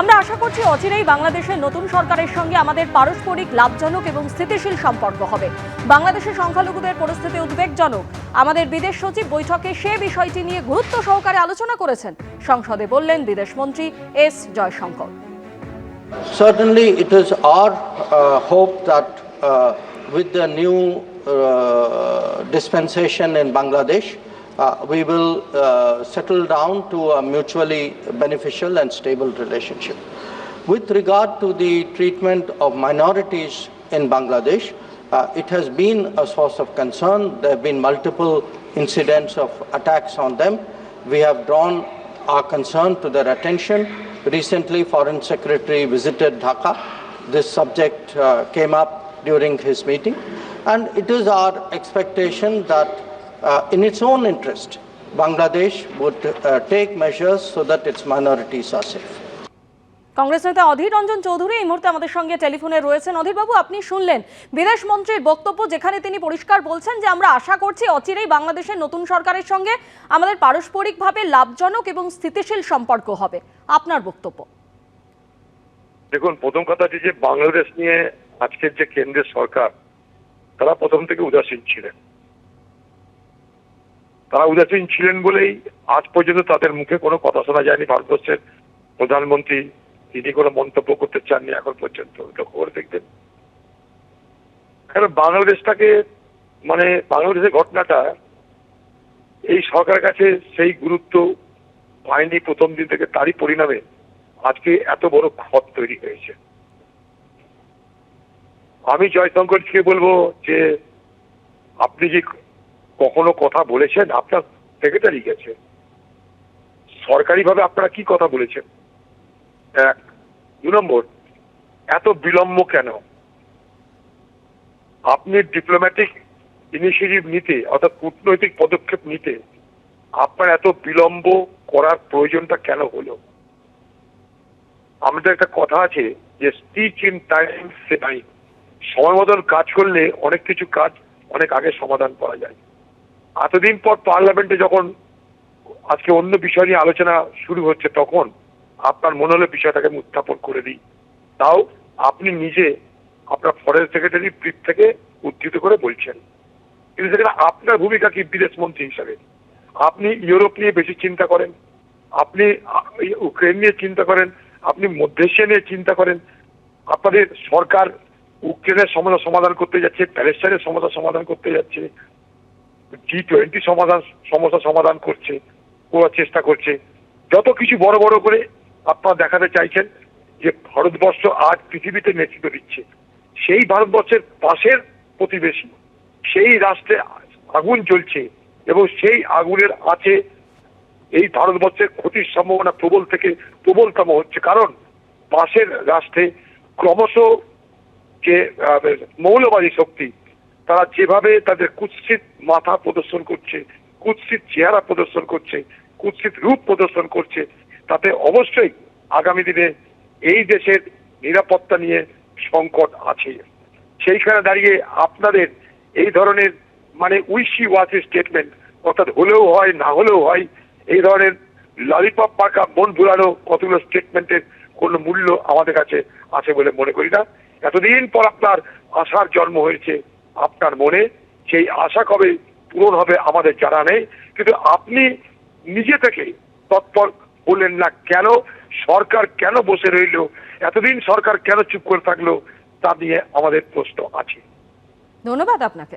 আমরা আশা করছি অচিরেই বাংলাদেশের নতুন সরকারের সঙ্গে আমাদের পারস্পরিক লাভজনক এবং স্থিতিশীল সম্পর্ক হবে। বাংলাদেশের সংখ্যালঘুদের পরিস্থিতি উদ্বেগজনক। আমাদের বিদেশ সচিব বৈঠকে সে বিষয়টি নিয়ে গুরুত্ব সহকারে আলোচনা করেছেন। সংসদে বললেন বিদেশমন্ত্রী S Jaishankar. Certainly, it is our uh, hope that uh, with the new uh, dispensation in Bangladesh, uh, we will uh, settle down to a mutually beneficial and stable relationship. With regard to the treatment of minorities in Bangladesh, uh, it has been a source of concern. There have been multiple incidents of attacks on them. We have drawn our concern to their attention. Recently, Foreign Secretary visited Dhaka. This subject uh, came up during his meeting, and it is our expectation that, uh, in its own interest, Bangladesh would uh, take measures so that its minorities are safe. Congress নেতা অধীর রঞ্জন চৌধুরী এই মুহূর্তে আমাদের সঙ্গে টেলিফোনে রয়েছেন। অধীরবাবু আপনি শুনলেন বিদেশ মন্ত্রীর বক্তব্য যেখানে তিনি পরিষ্কার বলছেন যে আমরা আশা করছি অচিরেই বাংলাদেশের নতুন সরকারের সঙ্গে আমাদের পারস্পরিকভাবে লাভজনক এবং স্থিতিশীল সম্পর্ক হবে। আপনার বক্তব্য। দেখুন প্রথম কথাটি যে বাংলাদেশ নিয়ে আজকের যে কেন্দ্রের সরকার তারা প্রথম থেকে উদাসীন ছিলেন। তারা উদাসীন ছিলেন বলেই আজ পর্যন্ত তাদের মুখে কোনো কথা শোনা যায়নি ভারতবর্ষের প্রধানমন্ত্রী। তিনি কোনো মন্তব্য করতে চাননি এখন পর্যন্ত, লক্ষ্য করে দেখবেন। কারণ বাংলাদেশটাকে মানে বাংলাদেশের ঘটনাটা, এই সরকারের কাছে সেই গুরুত্ব পায়নি প্রথম দিন থেকে, তারই পরিণামে আজকে এত বড় ক্ষত তৈরি হয়েছে। আমি জয়শঙ্করকে বলব যে, আপনি যে কখনো কথা বলেছেন? আপনার সেক্রেটারি গেছে। সরকারিভাবে আপনারা কি কথা বলেছেন? এক, দু নম্বর, এত বিলম্ব কেন? আপনি ডিপ্লোম্যাটিক ইনিশিয়েটিভ নিতে, অর্থাৎ কূটনৈতিক পদক্ষেপ নিতে, আপনার এত বিলম্ব করার প্রয়োজনটা কেন হলো? আমাদের একটা কথা আছে যে স্টিচ ইন টাইম সে টাইম সময় মতন কাজ করলে অনেক কিছু কাজ অনেক আগে সমাধান করা যায়। এতদিন পর পার্লামেন্টে যখন আজকে অন্য বিষয় নিয়ে আলোচনা শুরু হচ্ছে, তখন আপনার মনে হলে বিষয়টাকে উত্থাপন করে দিই। তাও আপনি নিজে আপনার ফরেন সেক্রেটারি ব্রিফ থেকে উদ্ধৃত করে বলছেন। কিন্তু সেখানে আপনার ভূমিকা কি বিদেশ মন্ত্রী হিসাবে? আপনি ইউরোপ নিয়ে বেশি চিন্তা করেন, আপনি ইউক্রেন নিয়ে চিন্তা করেন, আপনি মধ্য এশিয়া নিয়ে চিন্তা করেন। আপনাদের সরকার ইউক্রেনের সমস্যা সমাধান করতে যাচ্ছে, প্যালেস্টাইনের সমস্যা সমাধান করতে যাচ্ছে জি টোয়েন্টি সমাধান, সমস্যা সমাধান করছে, করার চেষ্টা করছে। যত কিছু বড় বড় করে আপনারা দেখাতে চাইছেন যে ভারতবর্ষ আজ পৃথিবীতে নেতৃত্ব দিচ্ছে, সেই ভারতবর্ষের পাশের প্রতিবেশী, সেই রাষ্ট্রে আগুন জ্বলছে এবং সেই আগুনের আছে এই ভারতবর্ষের ক্ষতির সম্ভাবনা প্রবল থেকে প্রবলতম হচ্ছে। কারণ পাশের রাষ্ট্রে ক্রমশ যে মৌলবাদী শক্তি তারা যেভাবে তাদের কুৎসিত মাথা প্রদর্শন করছে, কুৎসিত চেহারা প্রদর্শন করছে, কুৎসিত রূপ প্রদর্শন করছে, তাতে অবশ্যই আগামী দিনে এই দেশের নিরাপত্তা নিয়ে সংকট আছে। সেইখানে দাঁড়িয়ে আপনাদের এই ধরনের মানে উইসি ওয়াচি স্টেটমেন্ট, অর্থাৎ হলেও হয়, না হলেও হয়, এই ধরনের ললিপপ পাকা মন ভুলানো কতগুলো স্টেটমেন্টের কোনো মূল্য আমাদের কাছে আছে বলে মনে করি না। এতদিন পর আপনার আশার জন্ম হয়েছে আপনার মনে সেই আশা কবে পূরণ হবে আমাদের জানা নেই। কিন্তু আপনি নিজে থেকে তৎপর বললেন না কেন? সরকার কেন বসে রইল? এতদিন সরকার কেন চুপ করে থাকল? তা নিয়ে আমাদের প্রশ্ন আছে। ধন্যবাদ আপনাকে।